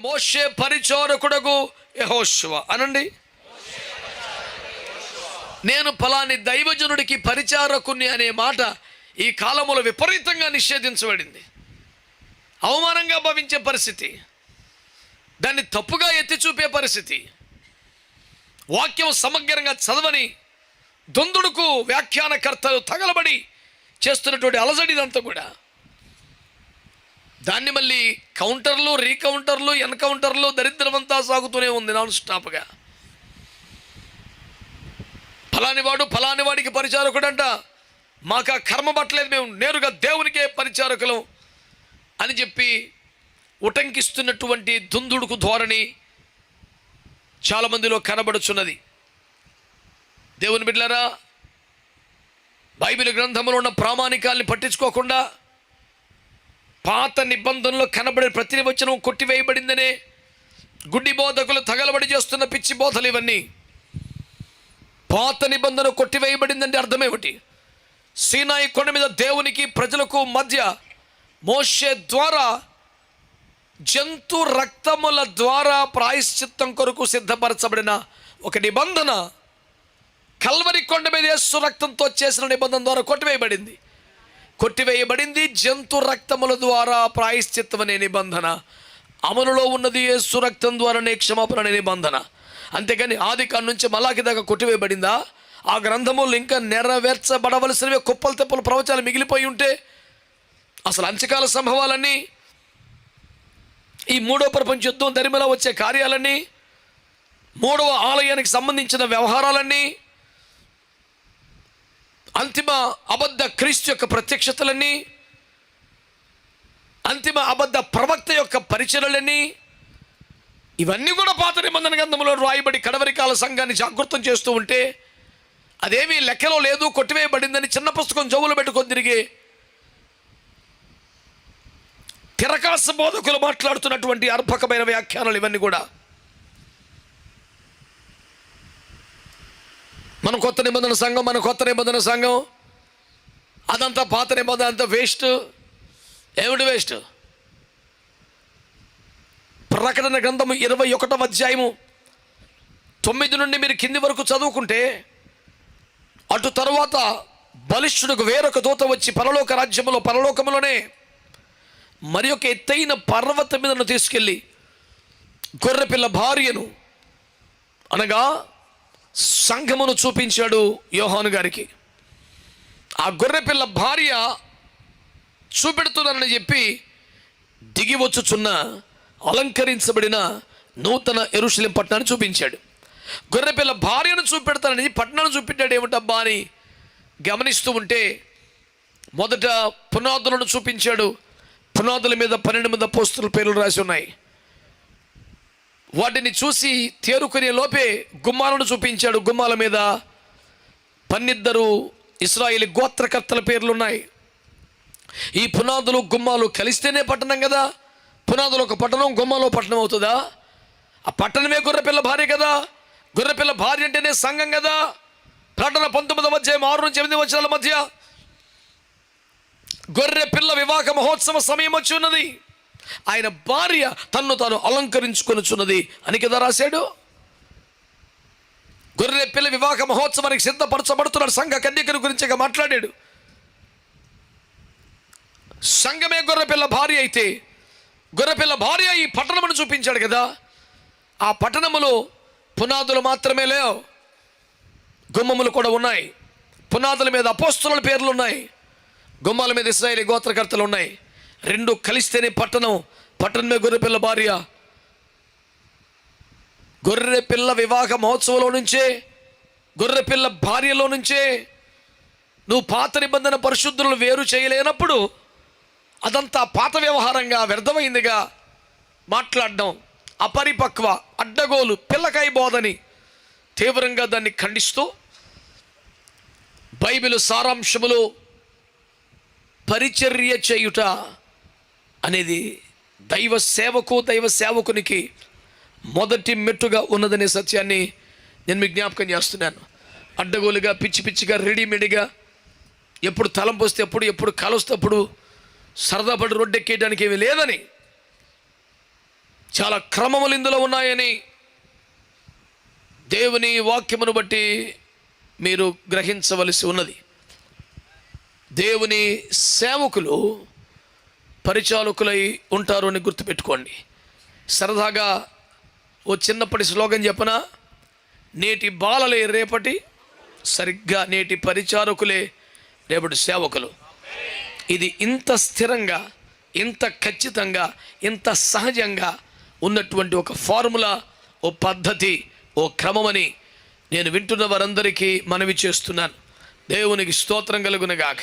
మోషే పరిచారకుడకు యహోశివ అనండి. నేను ఫలాని దైవజనుడికి పరిచారకుని అనే మాట ఈ కాలములో విపరీతంగా నిషేధించబడింది. అవమానంగా భావించే పరిస్థితి. దాన్ని తప్పుగా ఎత్తి చూపే పరిస్థితి. వాక్యం సమగ్రంగా చదవని దొందుడుకు వ్యాఖ్యానకర్తలు తగలబడి చేస్తున్నటువంటి అలజడిదంతా కూడా. దాన్ని మళ్ళీ కౌంటర్లు రీకౌంటర్లు ఎన్కౌంటర్లు దరిద్రమంతా సాగుతూనే ఉంది నాన్ స్టాప్గా. ఫలాని వాడు ఫలాని వాడికి పరిచారకుడంట. మాకు ఆ కర్మ పట్టలేదు మేము నేరుగా దేవునికే పరిచారకులం అని చెప్పి ఉటంకిస్తున్నటువంటి దుందుడుకు ధోరణి చాలామందిలో కనబడుచున్నది. దేవుని బిడ్డలారా బైబిల్ గ్రంథంలో ఉన్న ప్రామాణికాల్ని పట్టించుకోకుండా పాత నిబంధనలో కనబడే ప్రతి వచనం కొట్టివేయబడిందనే గుడ్డి బోధకులు తగలబడి చేస్తున్న పిచ్చి బోధలు ఇవన్నీ. పాత నిబంధన కొట్టివేయబడిందంటే అర్థమేమిటి? సీనాయి కొండ మీద దేవునికి ప్రజలకు మధ్య మోషే ద్వారా జంతు రక్తముల ద్వారా ప్రాయశ్చిత్తం కొరకు సిద్ధపరచబడిన ఒక నిబంధన కల్వరి కొండ మీద యేసు రక్తంతో చేసిన నిబంధన ద్వారా కొట్టివేయబడింది. కొట్టివేయబడింది జంతు రక్తముల ద్వారా ప్రాయశ్చిత్తం అనే నిబంధన. అమలులో ఉన్నది యేసు రక్తం ద్వారానే క్షమాపణ అనే నిబంధన. అంతేకాని ఆది కాడి నుంచి మలాకి దాకా కొట్టివేయబడిందా? ఆ గ్రంథములు ఇంకా నెరవేర్చబడవలసినవి కుప్పలు తెప్పలు ప్రవచనాలు మిగిలిపోయి ఉంటే అసలు అంచకాల సంభవాలన్నీ ఈ మూడో ప్రపంచ యుద్ధం దరిమిల వచ్చే కార్యాలన్నీ మూడవ ఆలయానికి సంబంధించిన వ్యవహారాలన్నీ అంతిమ అబద్ధ క్రీస్తు యొక్క ప్రత్యక్షతలన్నీ అంతిమ అబద్ధ ప్రవక్త యొక్క పరిచయలన్నీ ఇవన్నీ కూడా పాత నిబంధన గ్రంథంలో రాయబడి కడవరి కాల సంఘాన్ని జాగృతం చేస్తూ ఉంటే అదేమీ లెక్కలో లేదు కొట్టివేయబడిందని చిన్న పుస్తకం చెవులు పెట్టుకొని తిరిగి తిరకాస బోధకులు మాట్లాడుతున్నటువంటి అర్భకమైన వ్యాఖ్యానాలు ఇవన్నీ కూడా. మన కొత్త నిబంధన సంఘం మన కొత్త నిబంధన సంఘం. అదంతా పాత నిబంధన అంతా వేస్ట్ ఏమిటి వేస్ట్ ప్రకటన గ్రంథము ఇరవై ఒకటవ అధ్యాయము. తొమ్మిది నుండి మీరు కింది వరకు చదువుకుంటే అటు తరువాత బలిష్ఠుడికి వేరొక దూత వచ్చి పరలోక రాజ్యములో పరలోకములోనే మరి ఒక ఎత్తైన పర్వతం మీదను తీసుకెళ్ళి గొర్రెపిల్ల భార్యను అనగా సంఘమును చూపించాడు యోహాను గారికి. ఆ గొర్రెపిల్ల భార్య చూపెడుతున్నానని చెప్పి దిగి వచ్చుచున్న అలంకరించబడిన నూతన ఎరుశలేం పట్టణాన్ని చూపించాడు. గొర్రెపిల్ల భార్యను చూపెడతానని పట్టణాన్ని చూపెట్టాడు ఏమిటబ్బా అని గమనిస్తూ ఉంటే మొదట పునాదులను చూపించాడు. పునాదుల మీద పన్నెండు మంది పోస్తుల పేర్లు రాసి ఉన్నాయి. వాటిని చూసి తేరుకునే లోపే గుమ్మాలను చూపించాడు. గుమ్మాల మీద పన్నిద్దరు ఇస్రాయేలీ గోత్రకర్తల పేర్లు ఉన్నాయి ఈ పునాదులు గుమ్మాలు కలిస్తేనే పట్టణం కదా? పునాదులు ఒక పట్టణం గుమ్మాలో పట్టణం అవుతుందా? ఆ పట్టణమే గొర్రెపిల్ల భార్య కదా? గొర్రెపిల్ల భార్య అంటేనే సంఘం కదా? ప్రకటన పంతొమ్మిది అధ్యాయం ఆరు నుంచి ఎనిమిది వచ్చాల మధ్య గొర్రె పిల్ల వివాహ మహోత్సవ సమయం వచ్చి ఉన్నది. ఆయన భార్య తన్ను తాను అలంకరించుకొనుచున్నది. అని కదా రాశాడు? గొర్రె పిల్ల వివాహ మహోత్సవానికి సిద్ధపరచబడుతున్నాడు. సంఘ కన్యకను గురించి మాట్లాడాడు. సంఘమే గొర్రెపిల్ల భార్య అయితే గొర్రెపిల్ల భార్య ఈ పట్టణమును చూపించాడు కదా. ఆ పట్టణములో పునాదులు మాత్రమే లేవు. గుమ్మములు కూడా ఉన్నాయి. పునాదుల మీద అపోస్తుల పేర్లు ఉన్నాయి. గుమ్మాల మీద ఇస్రాయేలీ గోత్రకర్తలు ఉన్నాయి. రెండు కలిస్తేనే పట్టణం. పట్టణమే గొర్రెపిల్ల భార్య. గొర్రెపిల్ల వివాహ మహోత్సవంలో నుంచే గొర్రెపిల్ల భార్యలో నుంచే నువ్వు పాత నిబంధన పరిశుద్ధులను వేరు చేయలేనప్పుడు అదంతా పాత వ్యవహారంగా వ్యర్థమైందిగా మాట్లాడడం అపరిపక్వ అడ్డగోలు పిల్లకాయ బోధని తీవ్రంగా దాన్ని ఖండిస్తూ బైబిల్ సారాంశములో పరిచర్య చేయుట అనేది దైవ సేవకు దైవ సేవకునికి మొదటి మెట్టుగా ఉన్నదనే సత్యాన్ని నేను మీకు జ్ఞాపకం చేస్తున్నాను. అడ్డగోలుగా పిచ్చి పిచ్చిగా రెడీమేడ్గా ఎప్పుడు తలంపు వస్తే ఎప్పుడు ఎప్పుడు కలుస్తే అప్పుడు సరదా పడి రోడ్డెక్కేయడానికి ఏమీ లేదని చాలా క్రమములు ఇందులో ఉన్నాయని దేవుని వాక్యమును బట్టి మీరు గ్రహించవలసి ఉన్నది. దేవుని సేవకులు పరిచాలకులై ఉంటారు అని గుర్తుపెట్టుకోండి. సరదాగా ఓ చిన్నప్పటి శ్లోకం చెప్పన? నేటి బాలలే రేపటి సరిగ్గా నేటి పరిచారకులే రేపటి సేవకులు. ఇది ఇంత స్థిరంగా ఇంత ఖచ్చితంగా ఇంత సహజంగా ఉన్నటువంటి ఒక ఫార్ములా ఓ పద్ధతి ఓ క్రమమని నేను వింటున్న వారందరికీ మనవి చేస్తున్నాను. దేవునికి స్తోత్రం కలుగునగాక.